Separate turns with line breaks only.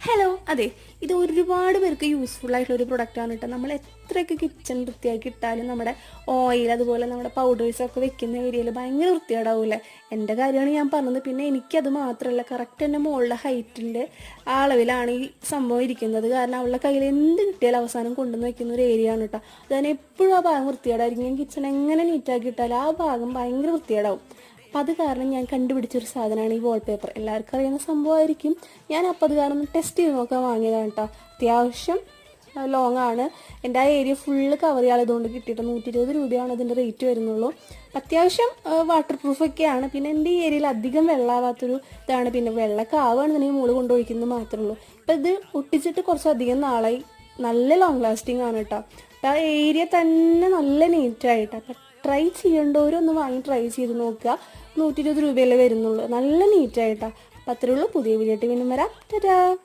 Hello അതെ ഇത് ഒരുപാട് പേർക്ക് യൂസ്ഫുൾ ആയിട്ടുള്ള ഒരു പ്രൊഡക്റ്റാണ് കേട്ടോ. നമ്മൾ എത്രയൊക്കെ കിച്ചൺ വൃത്തിയാക്കി ഇട്ടാലും നമ്മുടെ ഓയിൽ അതുപോലെ നമ്മുടെ പൗഡേഴ്സ് ഒക്കെ വെക്കുന്ന ഏരിയയിൽ ഭയങ്കര വൃത്തിയേടാവൂലേ എന്റെ കാര്യമാണ് ഞാൻ പറഞ്ഞത്. പിന്നെ എനിക്കത് മാത്രമല്ല കറക്റ്റ് എന്റെ മുകളിലെ ഹൈറ്റിന്റെ ആ അളവിലാണ് ഈ സംഭവം ഇരിക്കുന്നത്. കാരണം അവളുടെ കയ്യിൽ എന്ത് കിട്ടിയാലും അവസാനം കൊണ്ടുവന്ന് വെക്കുന്ന ഒരു ഏരിയ ആണ് കേട്ടോ. അതുതന്നെ എപ്പോഴും ആ ഭാഗം വൃത്തിയാടായിരിക്കും ഞാൻ കിച്ചൺ എങ്ങനെ നീറ്റാക്കി ഇട്ടാലും ആ ഭാഗം ഭയങ്കര വൃത്തിയേടാവും അപ്പം അത് കാരണം ഞാൻ കണ്ടുപിടിച്ചൊരു സാധനമാണ് ഈ വാൾപേപ്പർ എല്ലാവർക്കും അറിയുന്ന സംഭവമായിരിക്കും. ഞാൻ അപ്പം അത് കാരണം ടെസ്റ്റ് ചെയ്ത് നോക്കാൻ വാങ്ങിയതാണ് കേട്ടോ. അത്യാവശ്യം ലോങ് ആണ്. എന്റെ ആ ഏരിയ ഫുള്ള് കവർ ചെയ്യാതുകൊണ്ട് കിട്ടിയിട്ട് നൂറ്റി ഇരുപത് രൂപയാണ് അതിന്റെ റേറ്റ് വരുന്നുള്ളൂ. അത്യാവശ്യം വാട്ടർ പ്രൂഫൊക്കെയാണ് പിന്നെ എന്റെ ഈ ഏരിയയിൽ അധികം വെള്ളമാവാത്തൊരു ഇതാണ്. പിന്നെ വെള്ളമൊക്കെ ആവുകയാണെന്നുണ്ടെങ്കിൽ മുകളിൽ കൊണ്ടുപോയിക്കുന്നത് മാത്രമേ ഉള്ളൂ. അപ്പം ഇത് ഒട്ടിച്ചിട്ട് കുറച്ചധികം നാളായി. നല്ല ലോങ് ലാസ്റ്റിംഗ് ആണ് കേട്ടോ. അപ്പം ആ ഏരിയ തന്നെ നല്ല നീറ്റായിട്ട് അപ്പം ട്രൈ ചെയ്യേണ്ടവരൊന്ന് വാങ്ങി ട്രൈ ചെയ്ത് നോക്കുക. നൂറ്റി ഇരുപത് രൂപയല്ലേ വരുന്നുള്ളൂ. നല്ല നീറ്റായിട്ടാണ് അപ്പം അത്രയുള്ളൂ പുതിയ വീഡിയോ ആയിട്ട് വീണ്ടും വരാം. ടാറ്റാ